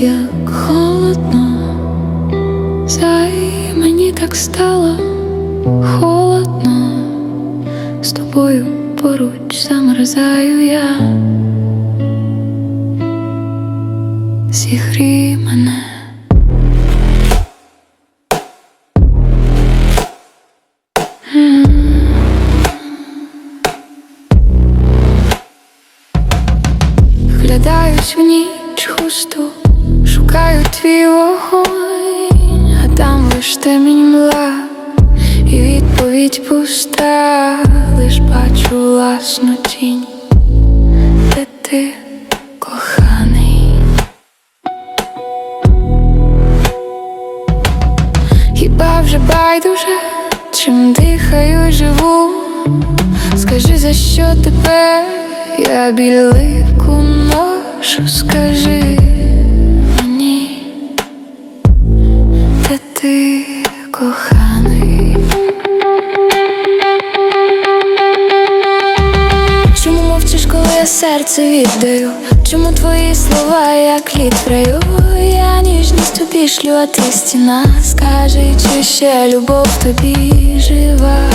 як холодно, зай мені так стало холодно, з тобою поруч замерзаю я, зігрій мене. Глядаюсь в ніч густу шукаю твій вогонь, а там лиш темінь мла, і відповідь пуста, лиш бачу власну тінь, де ти коханий. Хіба вже байдуже, чим дихаю, живу? Скажи, за що тепер я білику ношу, скажи я серце віддаю? Чому твої слова, як лід в раю? Я ніжність тобі шлю, а ти стіна Скажи, чи ще любов тобі жива?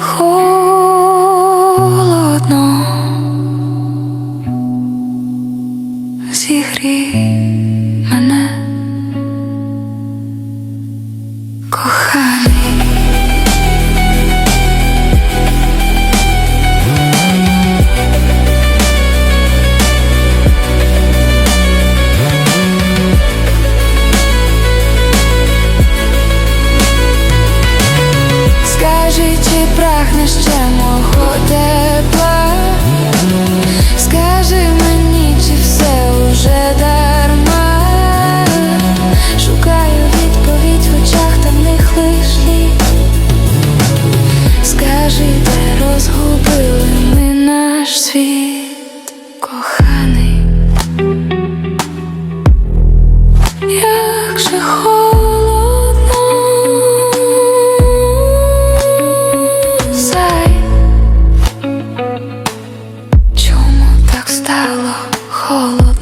холодно, зігрій мене. кохай. коханий, як же холодно. Зай, чому стало холодно?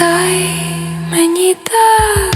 Обіцяй мені так.